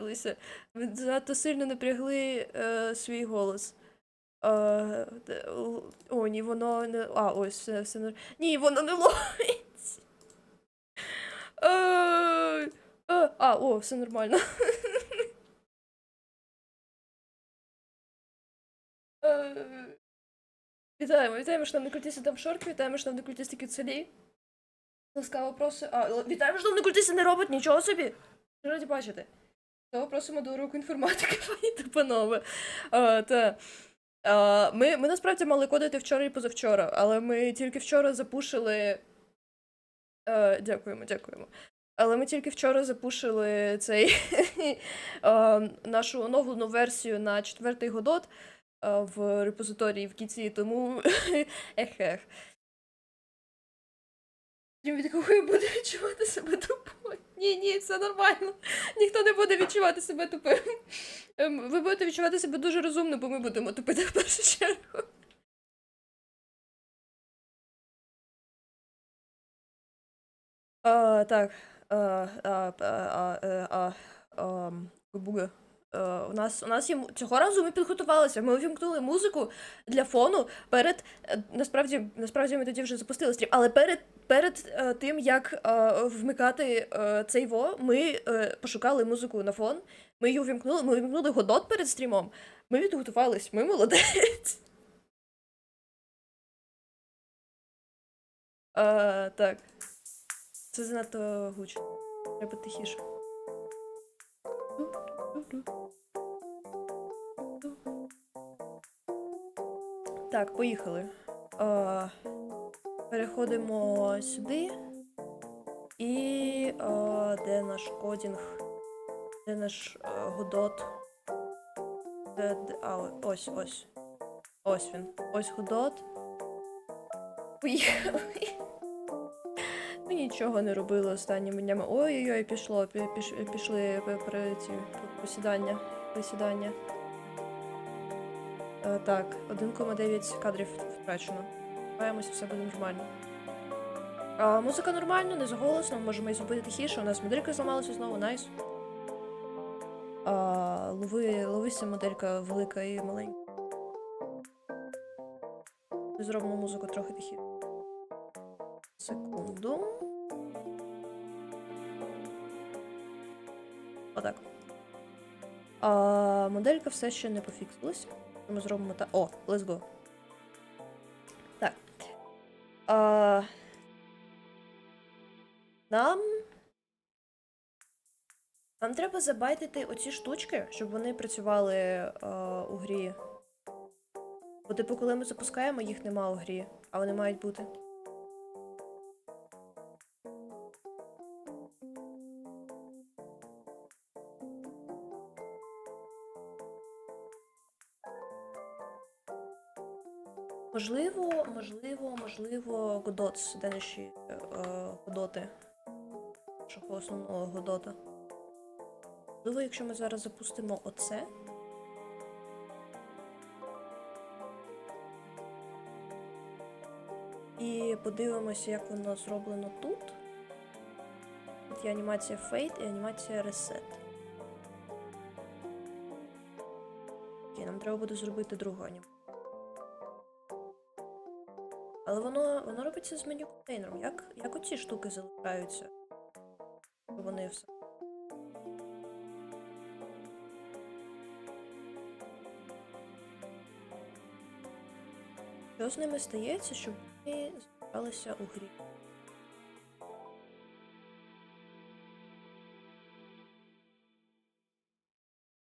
ви закашлялися. Ви занадто сильно напрягли е, свій голос. Е, о, ні, воно не. А, ось все, все Ні, воно не ловить. Е, е, а, о, все нормально. Е, Вітаємо, вітаємо, шановні культисти там шорт, вітаємо, шановні культисти кюцелі. Ласкаво просимо. А, вітаємо, шановні культисти не робот, нічого собі. Раді бачити. Того просимо до уроку інформатики, пані та панове. А, та. А, ми, ми насправді мали кодити вчора і позавчора, але ми тільки вчора запушили. Е, дякуємо, дякуємо. Але ми тільки вчора запушили цей е, нашу оновлену версію на четвертий годот е, в репозиторії в кіці, тому ех-ех. Від кого я буду відчувати себе тупою. Ні, ні, все нормально. Ніхто не буде відчувати себе тупим. Ем, Ви будете відчувати себе дуже розумно, бо ми будемо тупити в першу чергу. Так. А, а, а, а, е, а, а, У нас, у нас є цього разу ми підготувалися. Ми увімкнули музику для фону перед. е, Насправді, насправді ми тоді вже запустили стрім, але перед, перед е, тим, як вмикати цей во, ми пошукали музику на фон. Ми її увімкнули, ми увімкнули годот перед стрімом. Ми підготувались, ми молодець. Е, так. Це занадто гучно. Треба тихіше. Так, поїхали. Е, переходимо сюди. І е, де наш кодінг? Де наш е, годот? Де, де, а, ось, ось. Ось він. Ось годот. Поїхали. Нічого не робили останніми днями. Ой-ой-ой, пішло, піш, пішли ці посідання. Присідання. Е, так, 1,9 кадрів втрачено. Сподіваємося, все буде нормально. А, музика нормальна, не заголосно, можемо її зробити тихіше. У нас моделька зламалася знову, найс. А, лови, ловися моделька велика і маленька. Зробимо музику трохи тихіше. Секунду. Отак. А, моделька все ще не пофіксилась. Ми зробимо так. О, let's go. Так. А, нам. Нам треба забайтити оці штучки, щоб вони працювали а, у грі. Бо, типу, коли ми запускаємо, їх нема у грі, а вони мають бути. Можливо, Godot, де наші е, Годоти. Нашого основного Годота. Можливо, якщо ми зараз запустимо оце. І подивимося, як воно зроблено тут. Тут є анімація Fade і анімація Reset. Окей, нам треба буде зробити другу анімацію. Але воно, воно робиться з меню контейнером. Як, як оці штуки залишаються? Вони все. Що з ними стається, щоб вони збиралися у грі?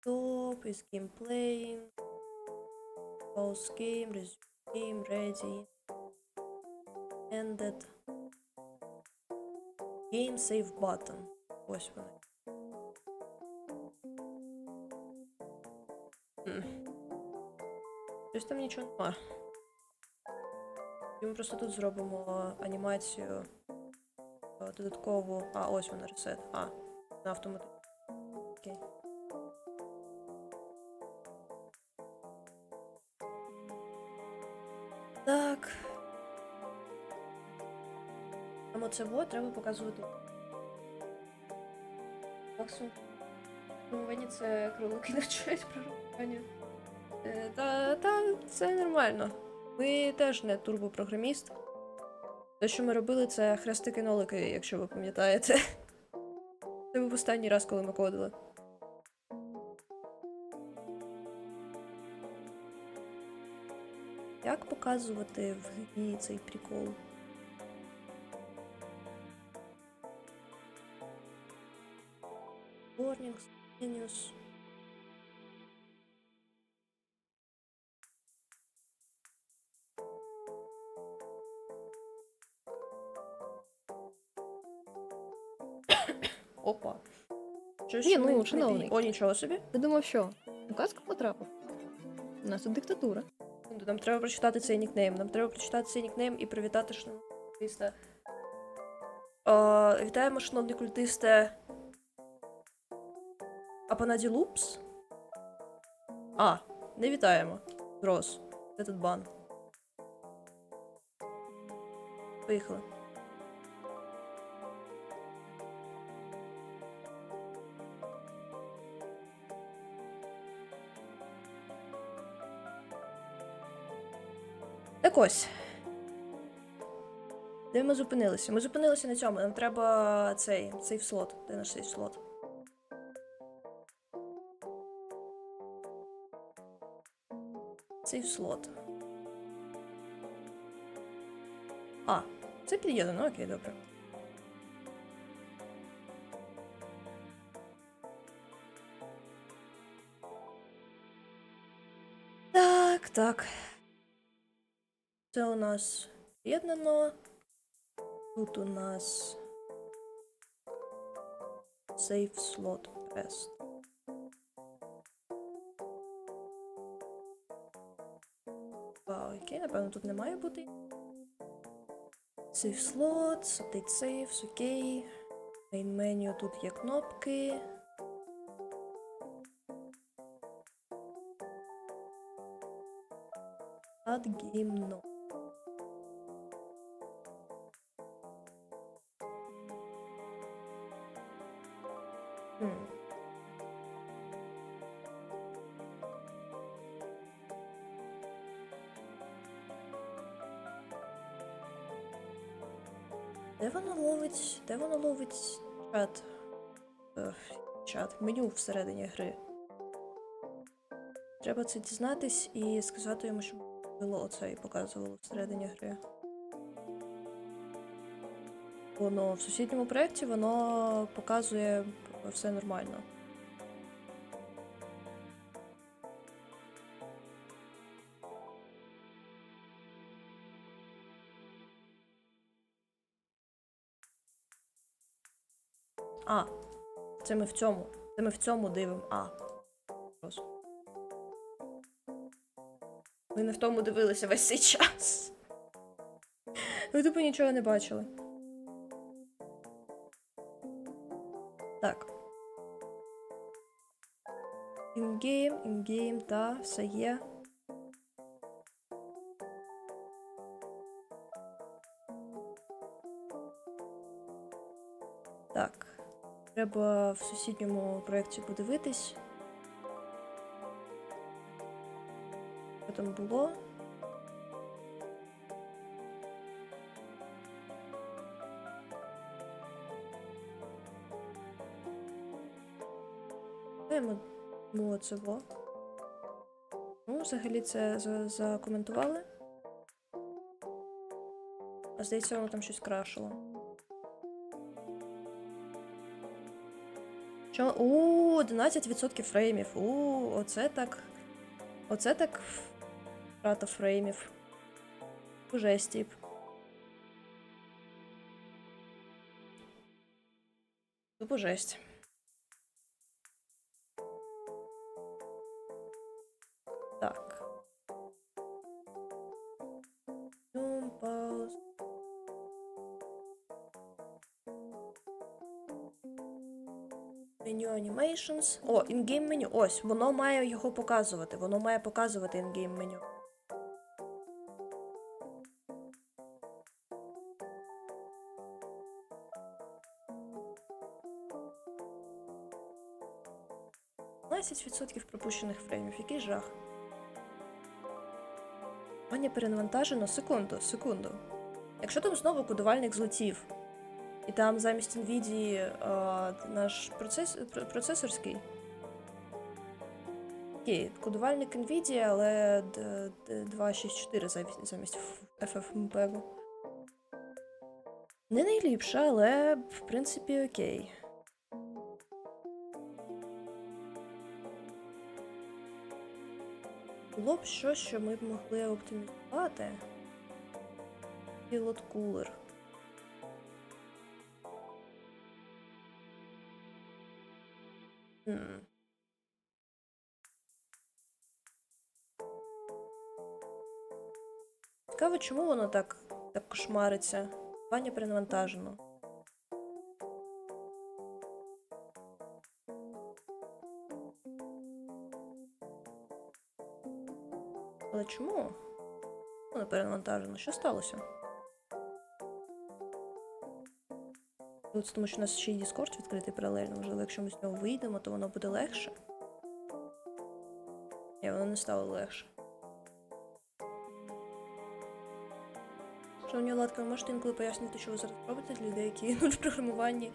Stop is game playing. Pause game, resume game, ready. Ended. Game save button. Ось вони. Щось там нічого нема. Ми просто тут зробимо анімацію додаткову. А, ось вона ресет. А, на автоматично. Оце вот треба показувати. Максимум. Програмування це кролики навчають програмування. Та, та це нормально. Ми теж не турбопрограміст. Те, що ми робили, це хрестики-нолики, якщо ви пам'ятаєте. Це був останній раз, коли ми кодили. Як показувати в грі цей прикол? Menus. Опа. Щось Ні, ну, не шановний. О, нічого собі. Ти думав, що? У казку потрапив? У нас тут диктатура. Ну, Нам треба прочитати цей нікнейм. Нам треба прочитати цей нікнейм і привітати шановного культиста. Е, вітаємо, шановний культисте. Апанаді Лупс? А, не вітаємо. Рос. Де тут бан? Поїхали. Так ось. Де ми зупинилися? Ми зупинилися на цьому. Нам треба цей сейф слот. Де наш сейф слот? Сейф слот. А, це під'єднано, окей, добре. Так, так. Це у нас під'єднано. Тут у нас Save slot pressed. Окей, напевно, тут не має бути. Save slots, update saves, окей. Main menu тут є кнопки. Add game no. Хм. Де воно ловить? Де воно ловить чат? Ех, чат, меню всередині гри. Треба це дізнатись і сказати йому, щоб було оце і показувало всередині гри. Воно в сусідньому проєкті воно показує все нормально. Це ми в цьому. Це ми в цьому дивимо. А. Просто. Ми не в тому дивилися весь цей час. Ви тупо нічого не бачили. Так. Інгейм, інгейм, та, все є. Треба в сусідньому проєкті подивитись. Що там було? Даємо во. Ну, взагалі це закоментували. А здається, воно там щось крашило. Що? О, 11% фреймів. У, оце так. Оце так. Втрата фреймів. Жесті. Тупо жесть. меню Animations. О, інгейм меню. Ось, воно має його показувати. Воно має показувати інгейм меню. Відсотків пропущених фреймів. Який жах. Аня перенавантажено секунду, секунду. Якщо там знову кодувальник злетів і там замість NVIDIA е, наш процес, процесорський. Окей, кодувальник NVIDIA, але д- д- 264 замість, замість FFmpeg. Не найліпше, але в принципі окей. Було б щось, що ми б могли оптимізувати. Pilot Cooler. Цікаво, чому воно так, так кошмариться? Ваня перенавантажено. Але чому? Воно перенавантажено. Що сталося? Тому що у нас ще й Discord відкритий паралельно. Можливо, якщо ми з нього вийдемо, то воно буде легше. Ні, воно не стало легше. Шановні Владка, ви можете інколи пояснити, що ви зараз робите для людей, які ну, в програмуванні,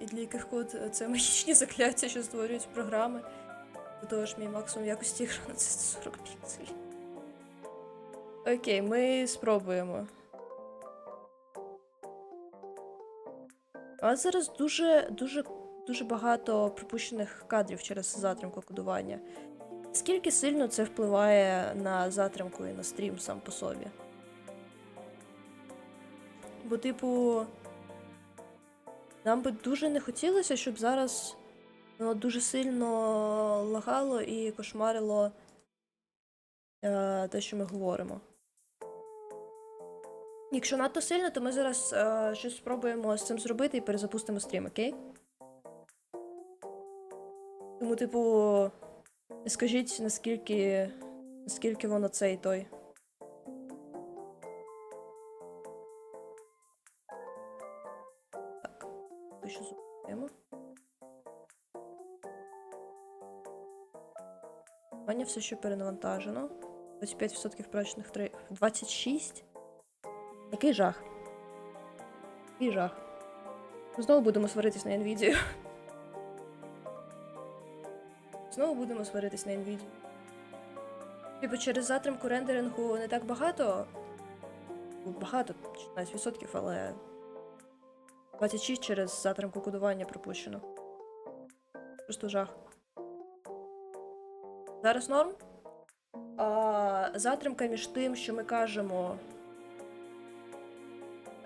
і для яких код це магічні закляття, що створюють програми. До того ж, мій максимум якості екрану це 140 пікселів. Окей, ми спробуємо. Нас зараз дуже, дуже, дуже багато пропущених кадрів через затримку кодування. Скільки сильно це впливає на затримку і на стрім сам по собі? Бо, типу, нам би дуже не хотілося, щоб зараз воно дуже сильно лагало і кошмарило е, те, що ми говоримо. Якщо надто сильно, то ми зараз е, щось спробуємо з цим зробити і перезапустимо стрім, окей? Тому, типу, скажіть, наскільки, наскільки воно цей той. Так, що зупинимо. Все ще перенавантажено. 25% прочних 3. 26? Який жах? Який жах? Знову будемо сваритись на Nvidia. Знову будемо сваритись на Nvidia. Типу, через затримку рендерингу не так багато. Ну, Багато, 16%, але 26 через затримку кодування пропущено. Просто жах. Зараз норм. А, затримка між тим, що ми кажемо.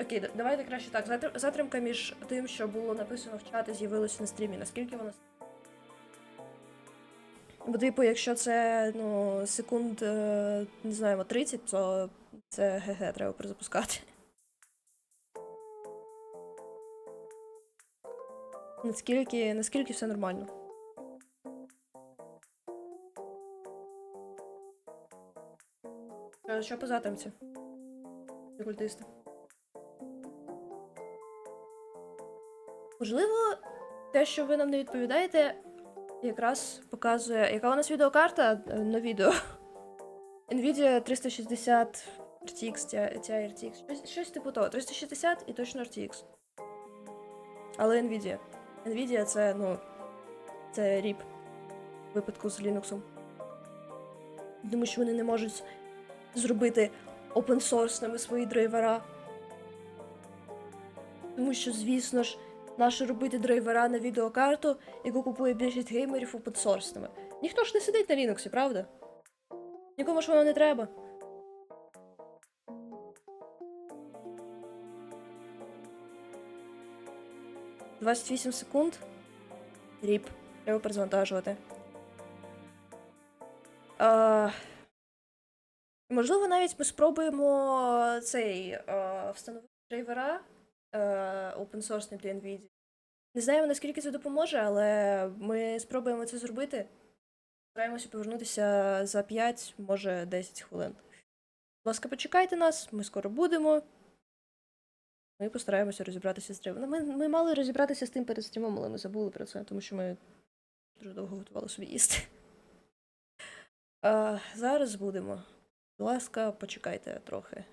Окей, давайте краще так. Затримка між тим, що було написано в чаті, з'явилося на стрімі. Наскільки вона. Бо, типу, якщо це ну, секунд, е, не знаємо, 30, то це ГГ треба перезапускати. Наскільки, наскільки все нормально? Що, що по затримці? Культисти. Можливо, те, що ви нам не відповідаєте, якраз показує, яка у нас відеокарта е, на відео. Nvidia 360 RTX, Ti RTX. Щось, щось типу того. 360 і точно RTX. Але Nvidia. Nvidia це, ну, це ріп випадку з Linux. Тому що вони не можуть зробити опенсорсними свої драйвера. Тому що, звісно ж, наше робити драйвера на відеокарту, яку купує більшість геймерів опенсорсними. Ніхто ж не сидить на Linux, правда? Нікому ж воно не треба. Двадцять вісім секунд. Ріп. Треба перезавантажувати. А, можливо, навіть ми спробуємо цей а, встановити драйвера е, source для NVIDIA. Не знаю, наскільки це допоможе, але ми спробуємо це зробити. Стараємося повернутися за 5, може 10 хвилин. Будь ласка, почекайте нас, ми скоро будемо. Ми постараємося розібратися з драйвером. Ми, ми мали розібратися з тим перед стрімом, але ми забули про це, тому що ми Дуже довго готувала собі їсти. А, зараз будемо. Будь ласка, почекайте трохи.